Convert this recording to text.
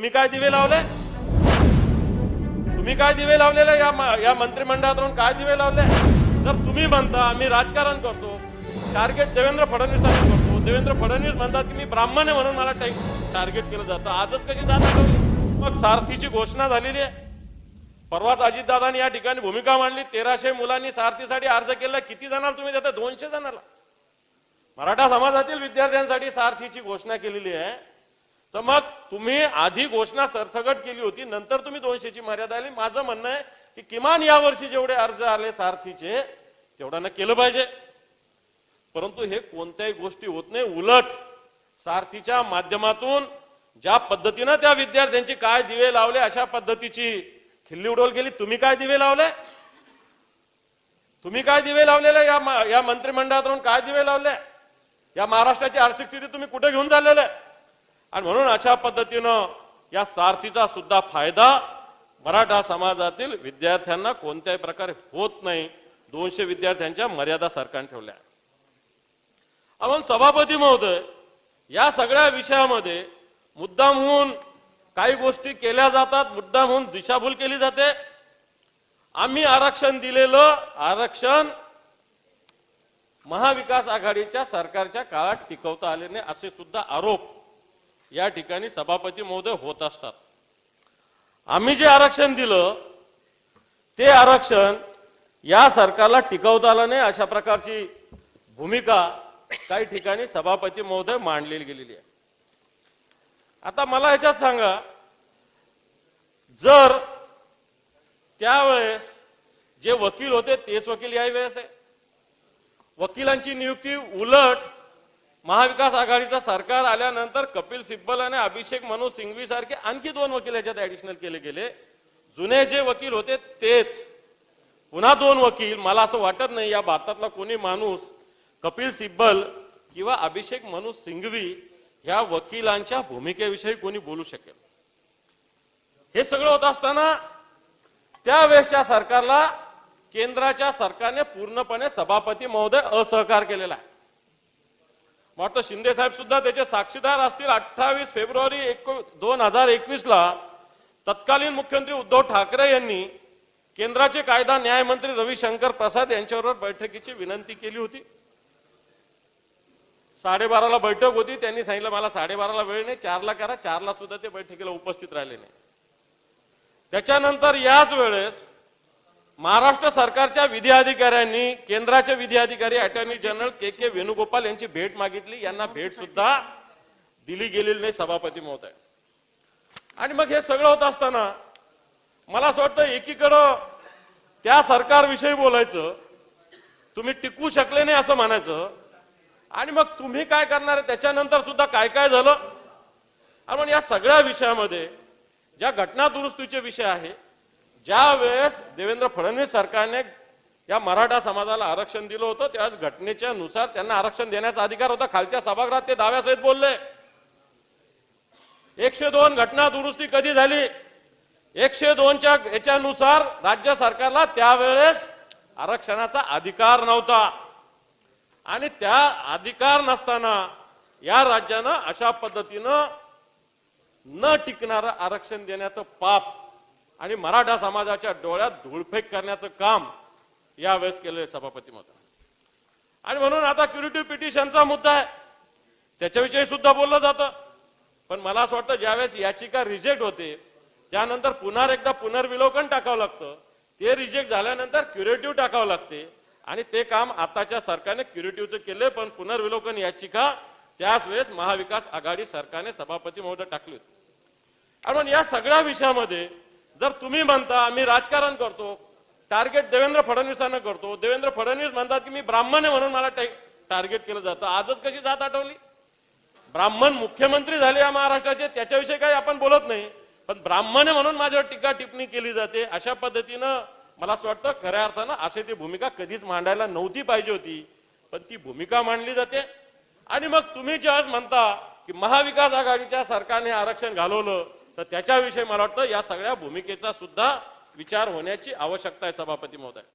तुम्ही काय दिवे लावले? तुम्ही काय दिवे लावलेले या या मंत्रिमंडळात राहून काय दिवे लावले? जर तुम्ही म्हणता आम्ही राजकारण करतो टार्गेट देवेंद्र फडणवीसांनी करतो. देवेंद्र फडणवीस म्हणतात की मी ब्राह्मण आहे म्हणून मला टार्गेट केलं जातं. आजच कशी जात मग सारथीची घोषणा झालेली आहे. परवाच अजितदादांनी या ठिकाणी भूमिका मांडली. तेराशे मुलांनी सारथीसाठी अर्ज केला. किती जणांना तुम्ही देता? दोनशे जणांना. मराठा समाजातील विद्यार्थ्यांसाठी सारथीची घोषणा केलेली आहे. तर मग तुम्ही आधी घोषणा सरसगट केली होती नंतर तुम्ही दोनशेची मर्यादा आली. माझं म्हणणं आहे की किमान या वर्षी जेवढे अर्ज आले सारथीचे तेवढ्यानं केलं पाहिजे. परंतु हे कोणत्याही गोष्टी होत नाही. उलट सारथीच्या माध्यमातून ज्या पद्धतीनं त्या विद्यार्थ्यांची काय दिवे लावले अशा पद्धतीची खिल्ली उडवली गेली. तुम्ही काय दिवे लावले? तुम्ही काय दिवे लावलेले? या या मंत्रिमंडळात राहून काय दिवे लावले? या महाराष्ट्राची आर्थिक स्थिती तुम्ही कुठे घेऊन चाललेले? आणि म्हणून अशा पद्धतीनं या सारथीचा सुद्धा फायदा मराठा समाजातील विद्यार्थ्यांना कोणत्याही प्रकारे होत नाही. दोनशे विद्यार्थ्यांच्या मर्यादा सरकारने ठेवल्या आपण सभापती महोदय या सगळ्या विषयामध्ये मुद्दामहून काही गोष्टी केल्या जातात मुद्दामहून दिशाभूल केली जाते. आम्ही आरक्षण दिलेलं आरक्षण महाविकास आघाडीच्या सरकारच्या काळात टिकवता आले नाही असे सुद्धा आरोप या ठिकाणी सभापती महोदय होत असतात. आम्ही जे आरक्षण दिलं ते आरक्षण या सरकारला टिकवता आलं नाही अशा प्रकारची भूमिका काही ठिकाणी सभापती महोदय मांडलेली गेलेली आहे. आता मला याच्यात सांगा जर त्यावेळेस जे वकील होते तेच वकील याही वेळेस आहे. वकिलांची नियुक्ती उलट महाविकास आघाडीचं सरकार आल्यानंतर कपिल सिब्बल आणि अभिषेक मनु सिंघवी सारखे आणखी दोन वकील याच्यात ऍडिशनल केले गेले. जुने जे वकील होते तेच. पुन्हा दोन वकील मला असं वाटत नाही या भारतातला कोणी माणूस कपिल सिब्बल किंवा अभिषेक मनु सिंघवी ह्या वकिलांच्या भूमिकेविषयी कोणी बोलू शकेल. हे सगळं होत असताना त्यावेळेसच्या सरकारला केंद्राच्या सरकारने पूर्णपणे सभापती महोदय असहकार केलेला आहे. वाटतं शिंदे साहेब सुद्धा त्याचे साक्षीदार असतील अठ्ठावीस फेब्रुवारी दोन हजार एकवीस ला तत्कालीन मुख्यमंत्री उद्धव ठाकरे यांनी केंद्राचे कायदा न्यायमंत्री रविशंकर प्रसाद यांच्याबरोबर बैठकीची विनंती केली होती. साडेबाराला बैठक होती. त्यांनी सांगितलं मला साडेबाराला वेळ नाही चारला करा. चारला सुद्धा ते बैठकीला उपस्थित राहिले नाही. त्याच्यानंतर याच वेळेस महाराष्ट्र सरकारच्या विधी अधिकाऱ्यांनी केंद्राचे विधी अधिकारी attorney general K K Venugopal यांची भेट मागितली. यांना भेट सुद्धा दिली गेलेली नाही सभापती महोदय. आणि मग हे सगळं होत असताना मला असं वाटतं एकीकडं त्या सरकारविषयी बोलायचं तुम्ही टिकू शकले नाही असं म्हणायचं आणि मग तुम्ही काय करणार आहे? त्याच्यानंतर सुद्धा काय काय झालं? आणि मग या सगळ्या विषयामध्ये ज्या घटना दुरुस्तीचे विषय आहे ज्या वेळेस देवेंद्र फडणवीस सरकारने या मराठा समाजाला आरक्षण दिलं होतं त्याच घटनेच्या नुसार त्यांना आरक्षण देण्याचा अधिकार होता. खालच्या सभागृहात ते दाव्यासहित बोलले. एकशे दोन घटना दुरुस्ती कधी झाली? एकशे दोनच्या याच्यानुसार राज्य सरकारला त्यावेळेस आरक्षणाचा अधिकार नव्हता. आणि त्या अधिकार नसताना या राज्यानं अशा पद्धतीनं न टिकणारं आरक्षण देण्याचं पाप आणि मराठा समाजाच्या डोळ्यात धूळफेक करण्याचं काम यावेळेस केलंय सभापती मत आणि म्हणून आता क्युरिटिव्ह पिटिशनचा मुद्दा आहे. त्याच्याविषयी सुद्धा बोललं जातं. पण मला असं वाटतं ज्यावेळेस याचिका रिजेक्ट होते त्यानंतर पुन्हा एकदा पुनर्विलोकन टाकावं लागतं. ते रिजेक्ट झाल्यानंतर क्युरेटिव्ह टाकावं लागते. आणि ते काम आताच्या सरकारने क्युरेटिव्हचं केले पण पुनर्विलोकन याचिका त्याच वेळेस महाविकास आघाडी सरकारने सभापती महोदय टाकली होती. आणि या सगळ्या विषयामध्ये जर तुम्ही म्हणता आम्ही राजकारण करतो टार्गेट देवेंद्र फडणवीसांना करतो देवेंद्र फडणवीस म्हणतात की मी ब्राह्मण आहे म्हणून मला टार्गेट केलं जातं. आजच कशी जात आठवली? ब्राह्मण मुख्यमंत्री झाले या महाराष्ट्राचे त्याच्याविषयी काही आपण बोलत नाही पण ब्राह्मण आहे म्हणून माझ्यावर टीका टिप्पणी केली जाते. अशा पद्धतीनं मला असं वाटतं खऱ्या अर्थानं अशी ती भूमिका कधीच मांडायला नव्हती पाहिजे होती पण ती भूमिका मांडली जाते. आणि मग तुम्ही आज म्हणता की महाविकास आघाडीच्या सरकारने आरक्षण घालवलं तर त्याच्याविषयी मला वाटतं या सगळ्या भूमिकेचा सुद्धा विचार होण्याची आवश्यकता आहे सभापती महोदय.